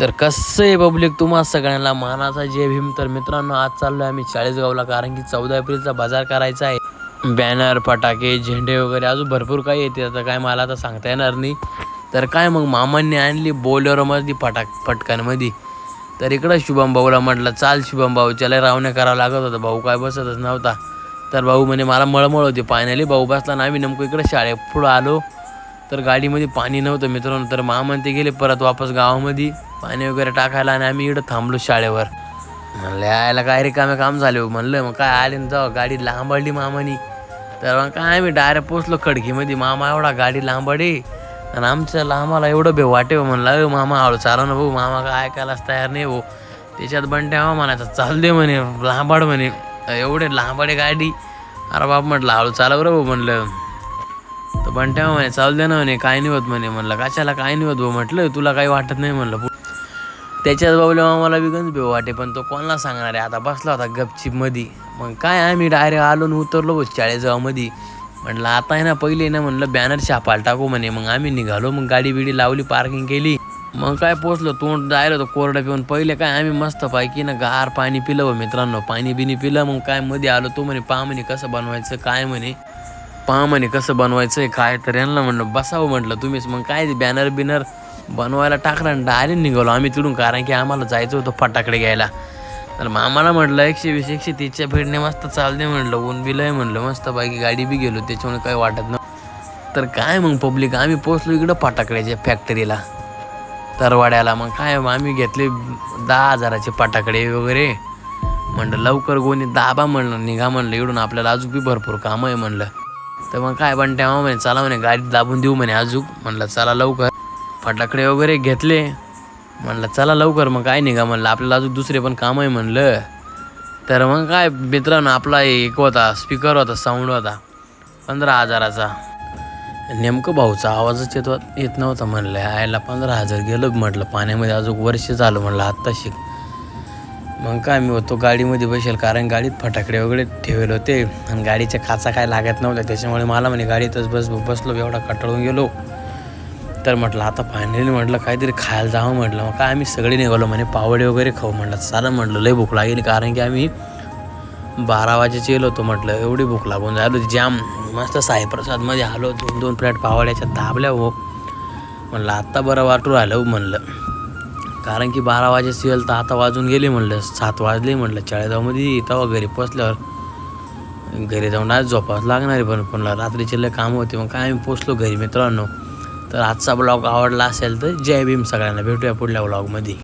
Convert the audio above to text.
तर कसं आहे पब्लिक तुम्हा सगळ्यांना मानाचा जय भीम. तर मित्रांनो आज चाललो आहे आम्ही चाळीसगावला कारण की चौदा एप्रिलचा बाजार करायचा आहे. बॅनर फटाके झेंडे वगैरे अजून भरपूर काही येते. आता काय मला आता सांगता येणार नाही. तर काय मग मामांनी आणली बोलेरोमध्ये फटाक फटकांमध्ये तर इकडं शुभम भाऊला म्हटलं चाल शुभम भाऊ चला रावणे करावं लागत होतं. भाऊ काय बसतच नव्हता. तर भाऊ म्हणे मला मळमळ होती. फायनली भाऊ बसला ना आम्ही नेमकं इकडं शाळे पुढं आलो. तर गाडीमध्ये पाणी नव्हतं मित्रांनो. तर मामा ते गेले परत वापस गावामध्ये. पाणी वगैरे टाकायला आणि आम्ही इकडं थांबलो शाळेवर. म्हणलं यायला काय रिकामे काम झाले हो. म्हणलं मग काय आले ना जाऊ गाडी लांबडली मामानी. तर मग काय आम्ही डायरेक्ट पोचलो खडकीमध्ये. मामा एवढा गाडी लांबडी आणि आमच्या लांबाला एवढं बे वाटे हो. म्हणलं "अरे मामा हळू चाला ना भाऊ. मामा काय ऐकायलाच तयार नाही भाऊ त्याच्यात बंट्या हा म्हणायचा चाल दे म्हणे लांबाड म्हणे. एवढे लांबाडे गाडी. अरे बाप म्हटलं हळू चालव रे भाऊ. म्हणलं तर बंट्या मामा म्हणे चालू दे ना म्हणे काय नाही होत म्हणे म्हणलं. कशाला काय नाही होत भाऊ म्हटलं तुला काही वाटत नाही म्हणलं. त्याच्याच बाबल्या आम्हाला बी गंज वाटे पण तो कोणाला सांगणार आहे? आता बसला होता गपचीपमध्ये मग काय आम्ही डायरेक्ट आलो आणि उतरलो बघ चाळीसगावमध्ये म्हटलं आता आहे ना पहिले ना म्हणलं बॅनर छापायला टाकू म्हणे. मग आम्ही निघालो मग गाडी बिडी लावली पार्किंग केली. मग काय पोचलो तोंड जायला होतं कोरडं पिऊन. पहिले काय आम्ही मस्त पैकी ना गार पाणी पिलं मित्रांनो. पाणी बिनी पिलं मग काय मध्ये आलो तो म्हणे पा म्हणे कसं बनवायचं काय म्हणे. पहा म्हणे कसं बनवायचं आहे काय तर यांना म्हणलं बसावं म्हटलं तुम्हीच. मग काय बॅनर बिनर बनवायला टाकलं आणि डायरेक्ट निघालो आम्ही तिथून कारण की आम्हाला जायचं होतं फटाकडे घ्यायला. तर मामाला म्हटलं एकशे वीस एकशे तीसच्या फिरणे मस्त चालते म्हटलं. ऊन बिल आहे म्हटलं मस्त बाकी गाडी बी गेलो त्याच्यामुळे काही वाटत नाही तर काय मग पब्लिक आम्ही पोचलो इकडं फटाकड्याच्या फॅक्टरीला तरवाड्याला. मग काय आम्ही घेतले दहा हजाराचे फटाकडे वगैरे. म्हणलं लवकर कोणी दाबा म्हणलं निघा म्हणलं इकडून आपल्याला अजून बी भरपूर कामं आहे म्हणलं. तर मग काय पण तेव्हा म्हणे चला म्हणे गाडी दाबून देऊ म्हणे अजूक म्हणलं चला लवकर. फटाकडे वगैरे घेतले. म्हणलं चला लवकर मग काय निघा. म्हणलं आपल्याला अजून दुसरे पण काम आहे म्हणलं. तर मग काय मित्रांनो आपला एक होता स्पीकर होता साऊंड होता. पंधरा हजाराचा. नेमकं भाऊचा आवाजच येत येत नव्हता म्हणलं. आयला पंधरा हजार गेलं म्हटलं पाण्यामध्ये अजून वर्ष झालं म्हणलं आत्ता शिक मग काय मी होतो गाडीमध्ये बसेल कारण गाडीत फटाकडे वगैरे ठेवले होते. आणि गाडीच्या काचा काय लागत नव्हत्या त्याच्यामुळे मला म्हणे गाडीतच बस बसलो एवढा कटाळून गेलो. तर म्हटलं आता फायनली म्हटलं काहीतरी खायला जावं म्हटलं. मग काय आम्ही सगळे निघालो म्हणे पावडे वगैरे खाऊ म्हटलं. चालेल म्हटलं लय भूक लागेल कारण की आम्ही बारा वाजेचे येलो होतो म्हटलं. एवढी भूक लागून झालो जाम मस्त साईप्रसादमध्ये आलो दोन दोन प्लेट पावड्याच्या दाबल्या हो. म्हणलं आत्ता बरं वाटू राहिलं हो, म्हणलं. कारण की बारा वाजेची येईल तर आता वाजून गेले म्हणलं सात वाजले म्हणलं चाळीसगावमध्ये तेव्हा घरी पोचल्यावर. घरी जाऊन आज झोपावं लागणार आहे पण पण रात्रीचे लय कामं होते मग काय आम्ही पोचलो घरी मित्रांनो. तर आजचा ब्लॉग आवडला असेल तर जय भीम सगळ्यांना. भेटूया पुढल्या ब्लॉगमध्ये